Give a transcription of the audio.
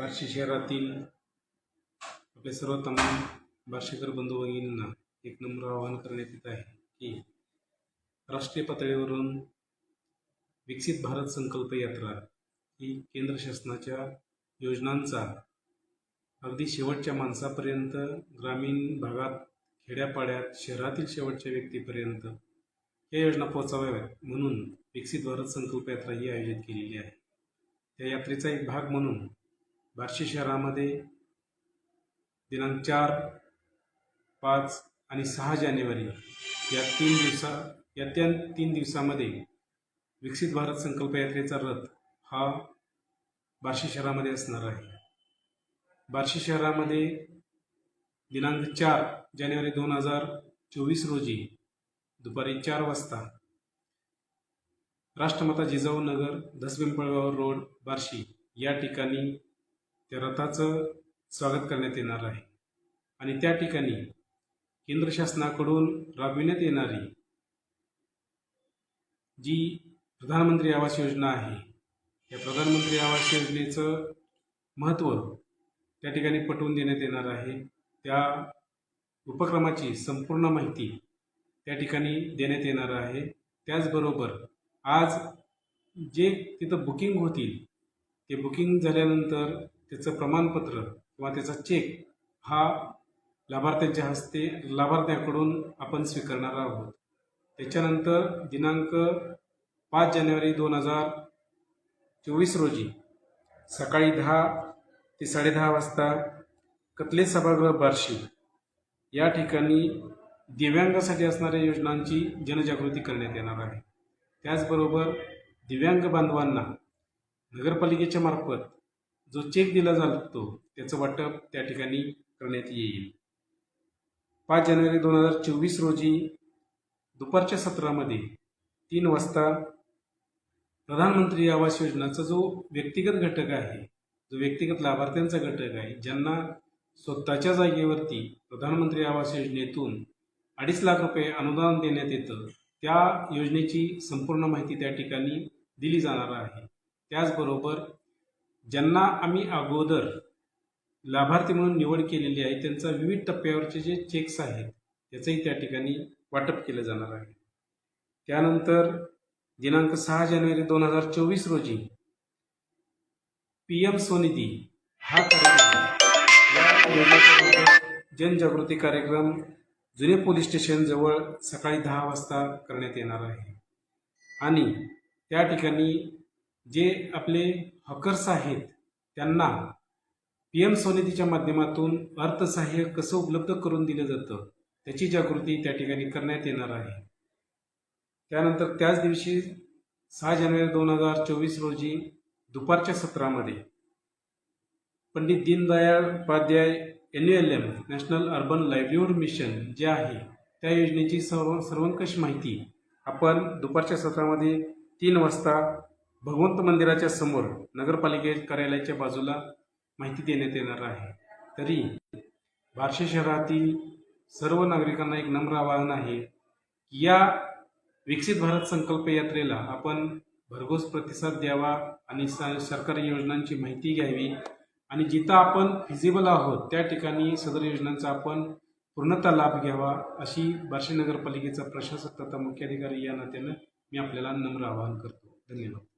बार्शी शहरातील आपल्या सर्व तमाम बार्शीकर बंधू भगिनींना एक नम्र आवाहन करण्यात येत आहे की राष्ट्रीय पातळीवरून विकसित भारत संकल्प यात्रा ही केंद्र शासनाच्या योजनांचा अगदी शेवटच्या माणसापर्यंत ग्रामीण भागात खेड्यापाड्यात शहरातील शेवटच्या व्यक्तीपर्यंत या योजना पोहोचाव्यात म्हणून विकसित भारत संकल्प यात्रा ही आयोजित केलेली आहे. त्या यात्रेचा एक भाग म्हणून बार्शी शहरामध्ये दिनांक चार पाच आणि सहा जानेवारी या तीन दिवसा या त्या तीन दिवसामध्ये विकसित भारत संकल्प यात्रेचा रथ हा बार्शी शहरामध्ये असणार आहे. बार्शी शहरामध्ये दिनांक चार जानेवारी दोन हजार चोवीस रोजी दुपारी चार वाजता राष्ट्रमाता जिजाऊ नगर दसपिंपळगाव रोड बार्शी या ठिकाणी त्या रथाचं स्वागत करण्यात येणार आहे. आणि त्या ठिकाणी केंद्र शासनाकडून राबविण्यात येणारी जी प्रधानमंत्री आवास योजना आहे या प्रधानमंत्री आवास योजनेचं महत्त्व त्या ठिकाणी पटवून देण्यात येणार आहे. त्या उपक्रमाची संपूर्ण माहिती त्या ठिकाणी देण्यात येणार आहे. त्याचबरोबर आज जे तिथं बुकिंग होतील ते बुकिंग झाल्यानंतर त्याचं प्रमाणपत्र किंवा त्याचा चेक हा लाभार्थ्यांच्या हस्ते लाभार्थ्याकडून आपण स्वीकारणार आहोत. त्याच्यानंतर दिनांक पाच जानेवारी दोन हजार चोवीस रोजी सकाळी दहा ते साडेदहा वाजता कतले सभागृह बार्शी या ठिकाणी दिव्यांगासाठी असणाऱ्या योजनांची जनजागृती करण्यात येणार आहे. त्याचबरोबर दिव्यांग बांधवांना नगरपालिकेच्या मार्फत जो चेक दिला जातो त्याचं वाटप त्या ठिकाणी करण्यात येईल. पाच जानेवारी दोन हजार चोवीस रोजी दुपारच्या सत्रामध्ये तीन वाजता प्रधानमंत्री आवास योजनाचा जो व्यक्तिगत घटक आहे जो व्यक्तिगत लाभार्थ्यांचा घटक आहे ज्यांना स्वतःच्या जागेवरती प्रधानमंत्री आवास योजनेतून अडीच लाख रुपये अनुदान देण्यात येतं त्या योजनेची संपूर्ण माहिती त्या ठिकाणी दिली जाणार आहे. त्याचबरोबर ज्यांना आम्ही अगोदर लाभार्थी म्हणून निवड केलेली आहे त्यांचा विविध टप्प्यावरचे जे चेक्स आहेत त्याचंही त्या ठिकाणी वाटप केलं जाणार आहे. त्यानंतर दिनांक सहा जानेवारी दोन हजार चोवीस रोजी पी एम स्वनिधी हा कार्यक्रम या जनजागृती कार्यक्रम जुने पोलीस स्टेशनजवळ सकाळी दहा वाजता करण्यात येणार आहे. आणि त्या ठिकाणी जे आपले हकर्स आहेत त्यांना पी एम स्वनिधीच्या माध्यमातून अर्थसहाय्य कसं उपलब्ध करून दिलं जातं त्याची जागृती त्या ठिकाणी करण्यात येणार आहे. त्यानंतर त्याच दिवशी सहा जानेवारी दोन हजार चोवीस रोजी दुपारच्या सत्रामध्ये Pandit Deendayal Upadhyay N L M national urban livelihood mission जे आहे त्या योजनेची सर्व सर्वंकष माहिती आपण दुपारच्या सत्रामध्ये तीन वाजता भगवंत मंदिराच्या समोर नगरपालिके कार्यालयाच्या बाजूला माहिती देण्यात येणार आहे. तरी बार्शी शहरातील सर्व नागरिकांना एक नम्र आवाहन आहे की या विकसित भारत संकल्प यात्रेला आपण भरघोस प्रतिसाद द्यावा आणि सरकारी योजनांची माहिती घ्यावी आणि जिथं आपण फिजिबल आहोत त्या ठिकाणी सदर योजनांचा आपण पूर्णतः लाभ घ्यावा अशी बार्शी नगरपालिकेचा प्रशासक तथा मुख्याधिकारी या नात्यानं मी आपल्याला नम्र आवाहन करतो. धन्यवाद.